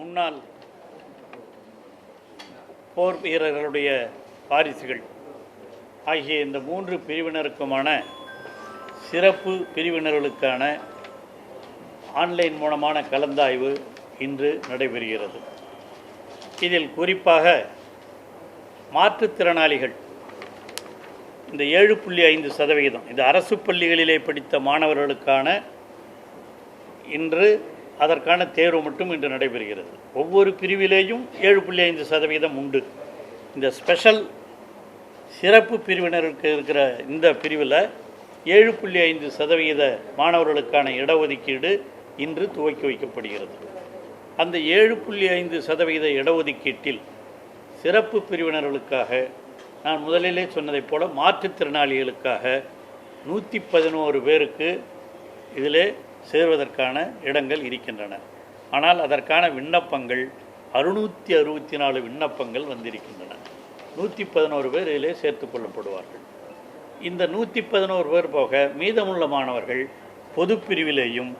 முன்னாள் போர் வீரர்களுடைய வாரிசுகள் ஆகிய இந்த மூன்று பிரிவினருக்குமான சிறப்பு பிரிவினர்களுக்கான ஆன்லைன் மூலமான கலந்தாய்வு இன்று நடைபெறுகிறது. இதில் குறிப்பாக மாற்றுத்திறனாளிகள் இந்த ஏழு புள்ளி ஐந்து சதவிகிதம் இது அரசு பள்ளிகளிலே படித்த மாணவர்களுக்கான இன்று அதற்கான தேர்வு மட்டும் இன்று நடைபெறுகிறது. ஒவ்வொரு பிரிவிலேயும் ஏழு புள்ளி ஐந்து சதவீதம் உண்டு. இந்த ஸ்பெஷல் சிறப்பு பிரிவினருக்கு இருக்கிற இந்த பிரிவில் ஏழு புள்ளி ஐந்து சதவீத மாணவர்களுக்கான இடஒதுக்கீடு இன்று துவக்கி வைக்கப்படுகிறது. அந்த ஏழு புள்ளி ஐந்து சதவீத இடஒதுக்கீட்டில் சிறப்பு பிரிவினர்களுக்காக நான் முதலிலே சொன்னதைப் போல மாற்றுத்திறனாளிகளுக்காக நூற்றி பதினோரு பேருக்கு இதிலே சேர்வதற்கான இடங்கள் இருக்கின்றன. ஆனால் அதற்கான விண்ணப்பங்கள் அறுநூற்றி அறுபத்தி நாலு விண்ணப்பங்கள் வந்திருக்கின்றன. நூற்றி பதினோரு பேர் இதிலே சேர்த்து கொள்ளப்படுவார்கள். இந்த நூற்றி பதினோரு பேர் போக மீதமுள்ள மாணவர்கள் பொது பிரிவிலேயும்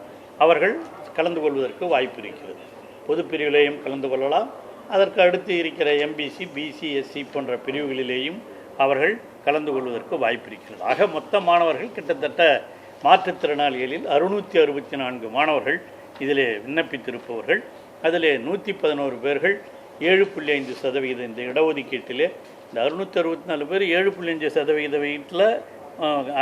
அவர்கள் கலந்து கொள்வதற்கு வாய்ப்பு இருக்கிறது. பொது பிரிவிலேயும் கலந்து கொள்ளலாம். அதற்கு அடுத்து இருக்கிற எம்பிசி பிசி எஸ்சி போன்ற பிரிவுகளிலேயும் அவர்கள் கலந்து கொள்வதற்கு வாய்ப்பு இருக்கிறது. ஆக மொத்த மாணவர்கள் கிட்டத்தட்ட மாற்றுத்திறனாளிகளில் அறுநூற்றி அறுபத்தி நான்கு மாணவர்கள் இதிலே விண்ணப்பித்திருப்பவர்கள். அதிலே நூற்றி பதினோரு பேர்கள் ஏழு புள்ளி ஐந்து சதவிகிதம் இந்த இடஒதுக்கீட்டிலே. இந்த அறுநூற்றி அறுபத்தி நாலு பேர் ஏழு புள்ளி அஞ்சு சதவிகித வீட்டில்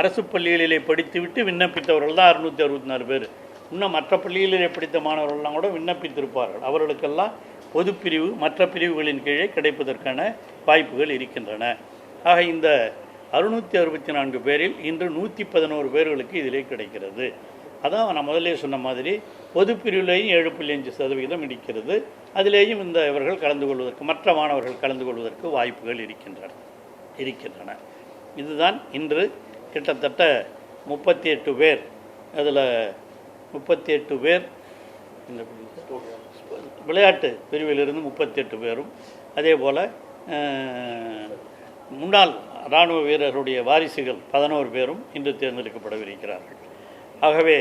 அரசு பள்ளிகளிலே படித்துவிட்டு விண்ணப்பித்தவர்கள் தான் அறுநூற்றி அறுபத்தி நாலு பேர். இன்னும் மற்ற பள்ளிகளிலே படித்த மாணவர்கள்லாம் கூட விண்ணப்பித்திருப்பார்கள். அவர்களுக்கெல்லாம் பொதுப்பிரிவு மற்ற பிரிவுகளின் கீழே கிடைப்பதற்கான வாய்ப்புகள் இருக்கின்றன. ஆக இந்த அறுநூற்றி அறுபத்தி நான்கு பேரில் இன்று நூற்றி பதினோரு பேர்களுக்கு இதிலே கிடைக்கிறது. அதான் நான் முதல்லே சொன்ன மாதிரி பொது பிரிவிலேயும் ஏழு புள்ளி அஞ்சு சதவிகிதம் இருக்கிறது. அதிலேயும் இந்த இவர்கள் கலந்து கொள்வதற்கு மற்ற மாணவர்கள் கலந்து கொள்வதற்கு வாய்ப்புகள் இருக்கின்றன இருக்கின்றன. இதுதான் இன்று கிட்டத்தட்ட முப்பத்தி எட்டு பேர் அதில் முப்பத்தி எட்டு பேர் இந்த விளையாட்டு பிரிவிலிருந்து முப்பத்தி எட்டு பேரும் அதே போல் முன்னாள் இராணுவ வீரர்களுடைய வாரிசுகள் பதினோரு பேரும் இன்று தேர்ந்தெடுக்கப்படவிருக்கிறார்கள். ஆகவே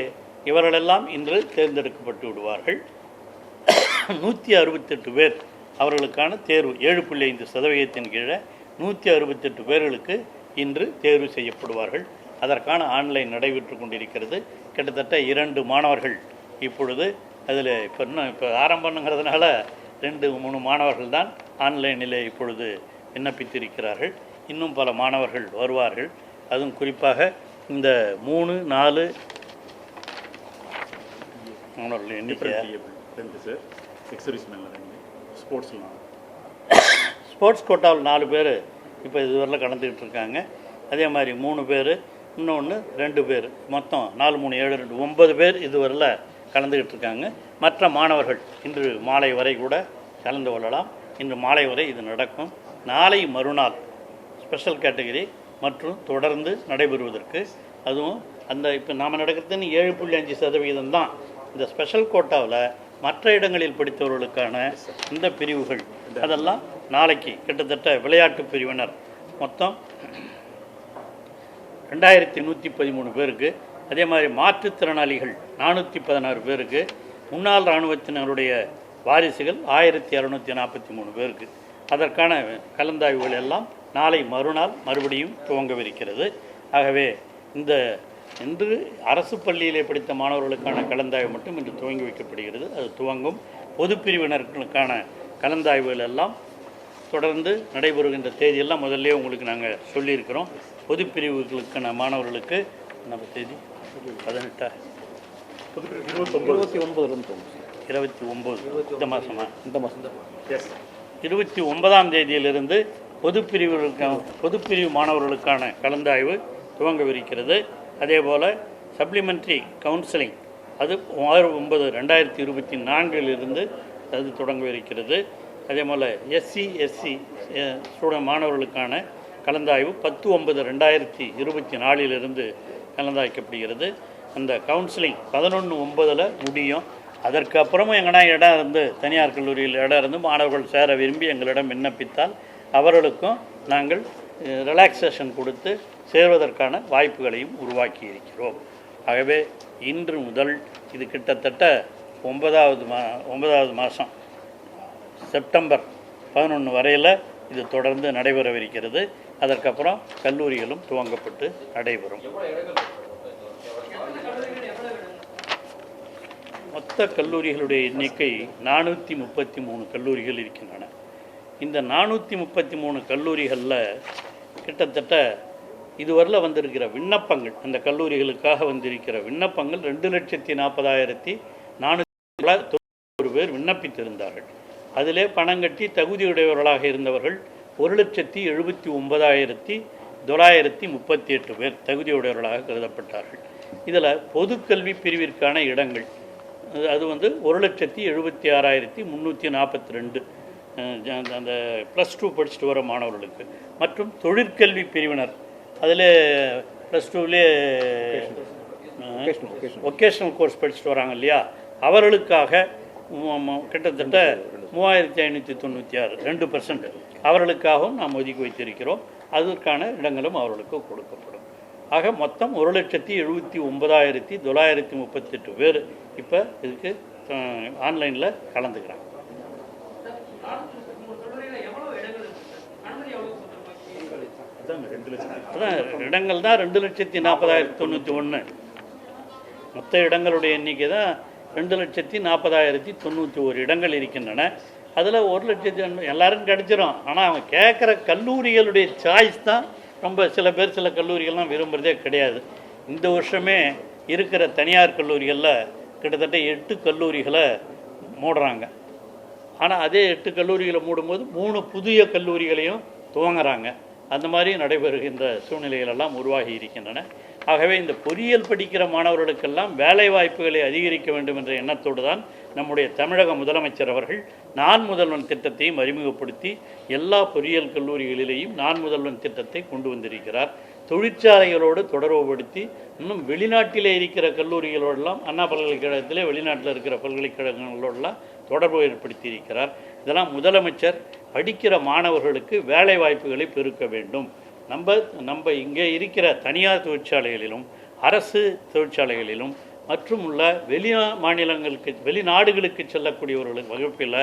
இவர்களெல்லாம் இன்று தேர்ந்தெடுக்கப்பட்டு விடுவார்கள். நூற்றி அறுபத்தெட்டு பேர் அவர்களுக்கான தேர்வு ஏழு புள்ளி ஐந்து சதவீதத்தின் கீழே நூற்றி அறுபத்தெட்டு பேர்களுக்கு இன்று தேர்வு செய்யப்படுவார்கள். அதற்கான ஆன்லைன் நடைபெற்று கொண்டிருக்கிறது. கிட்டத்தட்ட இரண்டு மாணவர்கள் இப்பொழுது அதில் இப்போ இன்னும் இப்போ ஆரம்பங்கிறதுனால ரெண்டு மூணு மாணவர்கள் தான் ஆன்லைனில் இப்பொழுது விண்ணப்பித்திருக்கிறார்கள். இன்னும் பல மாணவர்கள் வருவார்கள். அதுவும் குறிப்பாக இந்த மூணு நாலு மாணவர்கள் எண்ணிக்கை. ஸ்போர்ட்ஸ்லாம் ஸ்போர்ட்ஸ் கோட்டாவில் நாலு பேர் இப்போ இதுவரையில் கலந்துக்கிட்டு இருக்காங்க. அதே மாதிரி மூணு பேர் இன்னொன்று ரெண்டு பேர். மொத்தம் நாலு மூணு ஏழு ரெண்டு ஒன்பது பேர் இதுவரையில் கலந்துக்கிட்டு இருக்காங்க. மற்ற மாணவர்கள் இன்று மாலை வரை கூட கலந்து கொள்ளலாம். இன்று மாலை வரை இது நடக்கும். நாளை மறுநாள் ஸ்பெஷல் கேட்டகரி மற்றும் தொடர்ந்து நடைபெறுவதற்கு. அதுவும் அந்த இப்போ நாம் நடக்கிறதுன்னு ஏழு புள்ளி அஞ்சு சதவீதம் தான் இந்த ஸ்பெஷல் கோட்டாவில் மற்ற இடங்களில் படித்தவர்களுக்கான இந்த பிரிவுகள். அதெல்லாம் நாளைக்கு கிட்டத்தட்ட விளையாட்டு பிரிவினர். மொத்தம் ரெண்டாயிரத்தி நூற்றி பதிமூணு பேருக்கு. அதே மாதிரி மாற்றுத்திறனாளிகள் நானூற்றி பதினாறு பேருக்கு. முன்னாள் இராணுவத்தினருடைய வாரிசுகள் ஆயிரத்தி இரநூத்தி நாற்பத்தி மூணு பேருக்கு. அதற்கான கலந்தாய்வுகள் எல்லாம் நாளை மறுநாள் மறுபடியும் துவங்கவிருக்கிறது. ஆகவே இந்த இன்று அரசு பள்ளியிலே படித்த மாணவர்களுக்கான கலந்தாய்வு மட்டும் இன்று துவங்கி வைக்கப்படுகிறது. அது துவங்கும். பொது பிரிவினர்களுக்கான கலந்தாய்வுகள் எல்லாம் தொடர்ந்து நடைபெறுகின்ற தேதியெல்லாம் முதல்ல உங்களுக்கு நாங்கள் சொல்லியிருக்கிறோம். பொது பிரிவுகளுக்கான மாணவர்களுக்கு நம்ம தேதி? பதினெட்டா? இருபத்தொம்பது. இருபத்தி ஒம்பது. இந்த மாதமா இந்த மாதம் இருபத்தி ஒன்பதாம் தேதியிலிருந்து பொதுப்பிரிவுகளுக்கான பொதுப்பிரிவு மாணவர்களுக்கான கலந்தாய்வு துவங்கவிருக்கிறது. அதே போல் சப்ளிமெண்ட்ரி கவுன்சிலிங் அது ஆறு ஒன்பது ரெண்டாயிரத்தி இருபத்தி நான்கிலிருந்து அது தொடங்கவிருக்கிறது. அதே போல் எஸ்சி எஸ்சி ஸ்டூடெண்ட் மாணவர்களுக்கான கலந்தாய்வு பத்து ஒன்பது ரெண்டாயிரத்தி இருபத்தி நாலிலிருந்து கலந்தாய்க்கப்படுகிறது. அந்த கவுன்சிலிங் பதினொன்று ஒன்பதில் முடியும். அதற்கு அப்புறமும் எங்கன்னா இடம் இருந்து தனியார் கல்லூரியில் இடம் இருந்து மாணவர்கள் சேர விரும்பி எங்களிடம் விண்ணப்பித்தால் அவர்களுக்கும் நாங்கள் ரிலாக்ஸேஷன் கொடுத்து சேர்வதற்கான வாய்ப்புகளையும் உருவாக்கி இருக்கிறோம் ஆகவே இன்று முதல் இது கிட்டத்தட்ட ஒன்பதாவது மா ஒன்பதாவது மாதம் செப்டம்பர் பதினொன்று வரையில் இது தொடர்ந்து நடைபெறவிருக்கிறது. அதற்கப்புறம் கல்லூரிகளும் துவங்கப்பட்டு நடைபெறும். மொத்த கல்லூரிகளுடைய எண்ணிக்கை நானூற்றி முப்பத்தி மூணு கல்லூரிகள் இருக்கின்றன. இந்த நானூற்றி முப்பத்தி மூணு கல்லூரிகளில் கிட்டத்தட்ட இதுவரையில் வந்திருக்கிற விண்ணப்பங்கள் அந்த கல்லூரிகளுக்காக வந்திருக்கிற விண்ணப்பங்கள் ரெண்டு லட்சத்தி நாற்பதாயிரத்தி நானூற்றி ஒரு பேர் விண்ணப்பித்திருந்தார்கள். அதிலே பணம் கட்டி தகுதியுடையவர்களாக இருந்தவர்கள் ஒரு லட்சத்தி எழுபத்தி ஒன்பதாயிரத்தி தொள்ளாயிரத்தி முப்பத்தி எட்டு பேர் தகுதியுடையவர்களாக கருதப்பட்டார்கள். இதில் பொதுக்கல்வி பிரிவிற்கான இடங்கள் அது- அது வந்து ஒரு லட்சத்தி எழுபத்தி ஆறாயிரத்தி முந்நூற்றி நாற்பத்தி ரெண்டு அந்த ப்ளஸ் டூ படிச்சுட்டு வர மாணவர்களுக்கு. மற்றும் தொழிற்கல்வி பிரிவினர். அதில் ப்ளஸ் டூவிலே ஒகேஷ்னல் கோர்ஸ் படிச்சுட்டு வராங்க இல்லையா? அவர்களுக்காக கிட்டத்தட்ட மூவாயிரத்தி ஐநூற்றி தொண்ணூற்றி ஆறு ரெண்டு பர்சன்ட் அவர்களுக்காகவும் நாம் ஒதுக்கி வைத்திருக்கிறோம். அதற்கான இடங்களும் அவர்களுக்கு கொடுக்கப்படும். ஆக மொத்தம் ஒரு லட்சத்தி எழுபத்தி ஒன்பதாயிரத்தி தொள்ளாயிரத்தி முப்பத்தெட்டு பேர் இப்போ இதுக்கு ஆன்லைனில் கலந்துக்கிறாங்க அதான் ரெண்டு லட்சம் அதான் இடங்கள் தான் ரெண்டு லட்சத்தி நாற்பதாயிரத்தி தொண்ணூற்றி ஒன்று மொத்த இடங்களுடைய எண்ணிக்கை தான் ரெண்டு லட்சத்தி நாற்பதாயிரத்தி தொண்ணூற்றி ஒரு இடங்கள் இருக்கின்றன. அதில் ஒரு லட்சத்தி எல்லாரும் எல்லாருக்கும் கிடைச்சிரும். ஆனால் அவங்க கேட்குற கல்லூரிகளுடைய சாய்ஸ் தான் ரொம்ப சில பேர் சில கல்லூரிகள்லாம் விரும்புகிறதே கிடையாது. இந்த வருஷமே இருக்கிற தனியார் கல்லூரிகளில் கிட்டத்தட்ட எட்டு கல்லூரிகளை மூடுறாங்க. ஆனால் அதே எட்டு கல்லூரிகளை மூடும்போது மூணு புதிய கல்லூரிகளையும் துவங்குறாங்க. அந்த மாதிரி நடைபெறுகின்ற சூழ்நிலைகளெல்லாம் உருவாகி இருக்கின்றன. ஆகவே இந்த பொறியியல் படிக்கிற மாணவர்களுக்கெல்லாம் வேலை வாய்ப்புகளை அதிகரிக்க வேண்டும் என்ற எண்ணத்தோடு தான் நம்முடைய தமிழக முதலமைச்சர் அவர்கள் நான் முதல்வன் திட்டத்தையும் அறிமுகப்படுத்தி எல்லா பொறியியல் கல்லூரிகளிலேயும் நான் முதல்வன் திட்டத்தை கொண்டு வந்திருக்கிறார். தொழிற்சாலைகளோடு தொடர்புபடுத்தி இன்னும் வெளிநாட்டிலே இருக்கிற கல்லூரிகளோடெல்லாம் அண்ணா பல்கலைக்கழகத்திலே வெளிநாட்டில் இருக்கிற பல்கலைக்கழகங்களோடெல்லாம் தொடர்பு ஏற்படுத்தி இருக்கிறார் இதெல்லாம் முதலமைச்சர் படிக்கிற மாணவர்களுக்கு வேலை வாய்ப்புகளை பெருக்க வேண்டும். நம்ம நம்ம இங்கே இருக்கிற தனியார் தொழிற்சாலைகளிலும் அரசு தொழிற்சாலைகளிலும் மற்றும் உள்ள வெளி மாநிலங்களுக்கு வெளிநாடுகளுக்கு செல்லக்கூடியவர்களுக்கு வகுப்பில்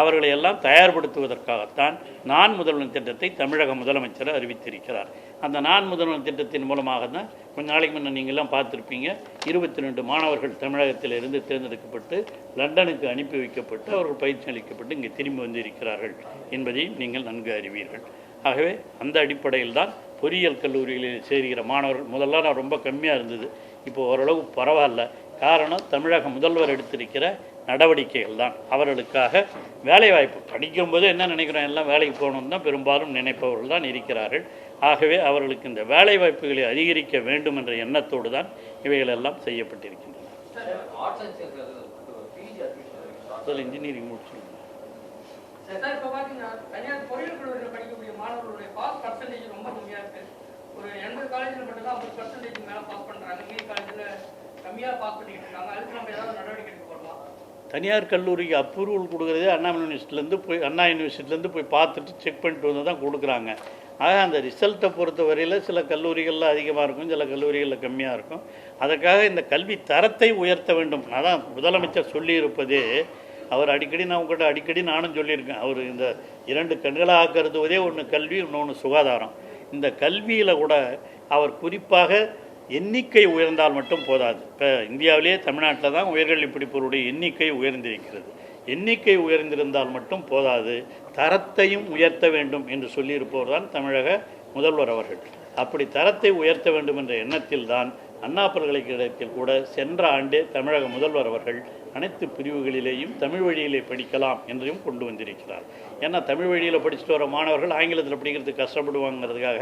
அவர்களை எல்லாம் தயார்படுத்துவதற்காகத்தான் நான் முதல்வன் திட்டத்தை தமிழக முதலமைச்சர் அறிவித்திருக்கிறார். அந்த நான் முதல்வன் திட்டத்தின் மூலமாக தான் கொஞ்ச நாளைக்கு முன்னே நீங்கள்லாம் பார்த்துருப்பீங்க. இருபத்தி ரெண்டு மாணவர்கள் தமிழகத்திலிருந்து தேர்ந்தெடுக்கப்பட்டு லண்டனுக்கு அனுப்பி வைக்கப்பட்டு அவர்கள் பயிற்சி அளிக்கப்பட்டு இங்கே திரும்பி வந்திருக்கிறார்கள் என்பதையும் நீங்கள் நன்கு அறிவீர்கள். ஆகவே அந்த அடிப்படையில் தான் பொறியியல் கல்லூரிகளில் சேர்கிற மாணவர்கள் முதல்ல நான் ரொம்ப கம்மியாக இருந்தது. இப்போ ஓரளவு பரவாயில்ல. காரணம் தமிழக முதல்வர் எடுத்திருக்கிற நடவடிக்கைகள் தான். அவர்களுக்காக வேலைவாய்ப்பு படிக்கும்போது என்ன நினைக்கிறோம் எல்லாம் வேலைக்கு போகணும்னு தான் பெரும்பாலும் நினைப்பவர்கள் தான் இருக்கிறார்கள். ஆகவே அவர்களுக்கு இந்த வேலை வாய்ப்புகளை அதிகரிக்க வேண்டும் என்ற எண்ணத்தோடு தான் இவைகள் எல்லாம் செய்யப்பட்டிருக்கின்றன இன்ஜினியரிங் தனியார் கல்லூரிக்கு அப்ரூவல் கொடுக்குறதே அண்ணா யூனிவர்சிட்டிலேருந்து போய் அண்ணா யூனிவர்சிட்டிலேருந்து போய் பார்த்துட்டு செக் பண்ணிட்டு வந்து தான் கொடுக்குறாங்க. ஆக அந்த ரிசல்ட்டை பொறுத்த வரையில் சில கல்லூரிகளில் அதிகமாக இருக்கும் சில கல்லூரிகளில் கம்மியாக இருக்கும். அதற்காக இந்த கல்வி தரத்தை உயர்த்த வேண்டும். அதான் முதலமைச்சர் சொல்லியிருப்பதே. அவர் அடிக்கடி நான் உங்கள்கிட்ட அடிக்கடி நானும் சொல்லியிருக்கேன். அவர் இந்த இரண்டு கண்களாக கருதுவதே ஒன்று கல்வி இன்னொன்று சுகாதாரம். இந்த கல்வியில் கூட அவர் குறிப்பாக எண்ணிக்கை உயர்ந்தால் மட்டும் போதாது. இப்போ இந்தியாவிலேயே தமிழ்நாட்டில் தான் உயர்கல்வி படிப்பவருடைய எண்ணிக்கை உயர்ந்திருக்கிறது. எண்ணிக்கை உயர்ந்திருந்தால் மட்டும் போதாது தரத்தையும் உயர்த்த வேண்டும் என்று சொல்லியிருப்பவர் தான் தமிழக முதல்வர் அவர்கள். அப்படி தரத்தை உயர்த்த வேண்டும் என்ற எண்ணத்தில் தான் அண்ணா பல்கலைக்கழகத்தில் கூட சென்ற ஆண்டு தமிழக முதல்வர் அவர்கள் அனைத்து பிரிவுகளிலேயும் தமிழ் வழியிலே படிக்கலாம் என்றையும் கொண்டு வந்திருக்கிறார். ஏன்னா தமிழ் வழியில் படிச்சுட்டு வர மாணவர்கள் ஆங்கிலத்தில் படிக்கிறதுக்கு கஷ்டப்படுவாங்கிறதுக்காக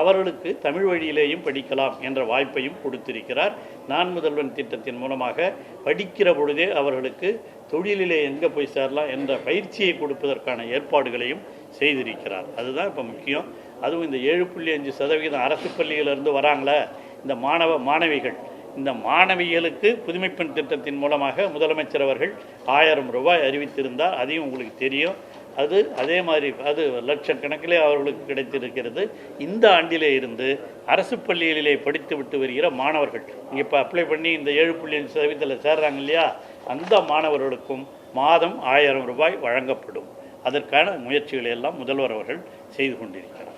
அவர்களுக்கு தமிழ் வழியிலேயும் படிக்கலாம் என்ற வாய்ப்பையும் கொடுத்திருக்கிறார். நான் முதல்வன் திட்டத்தின் மூலமாக படிக்கிற பொழுதே அவர்களுக்கு தொழிலிலே எங்கே போய் சேரலாம் என்ற பயிற்சியை கொடுப்பதற்கான ஏற்பாடுகளையும் செய்திருக்கிறார். அதுதான் இப்போ முக்கியம். அதுவும் இந்த ஏழு புள்ளி அஞ்சு சதவிகிதம் அரசு பள்ளியிலிருந்து வராங்களே இந்த மாணவ மாணவிகள். இந்த மாணவிகளுக்கு புதுமைப்பெண் திட்டத்தின் மூலமாக முதலமைச்சர் அவர்கள் ஆயிரம் ரூபாய் அறிவித்திருந்தால் அதையும் உங்களுக்கு தெரியும். அது அதே மாதிரி அது லட்சக்கணக்கிலே அவர்களுக்கு கிடைத்திருக்கிறது. இந்த ஆண்டிலே இருந்து அரசு பள்ளிகளிலே படித்து விட்டு வருகிற மாணவர்கள் இங்கே இப்போ அப்ளை பண்ணி இந்த ஏழு புள்ளி அஞ்சு சதவீதத்தில் சேர்றாங்க இல்லையா? அந்த மாணவர்களுக்கும் மாதம் ஆயிரம் ரூபாய் வழங்கப்படும். அதற்கான முயற்சிகளை எல்லாம் முதல்வர் அவர்கள் செய்து கொண்டிருக்கிறார்.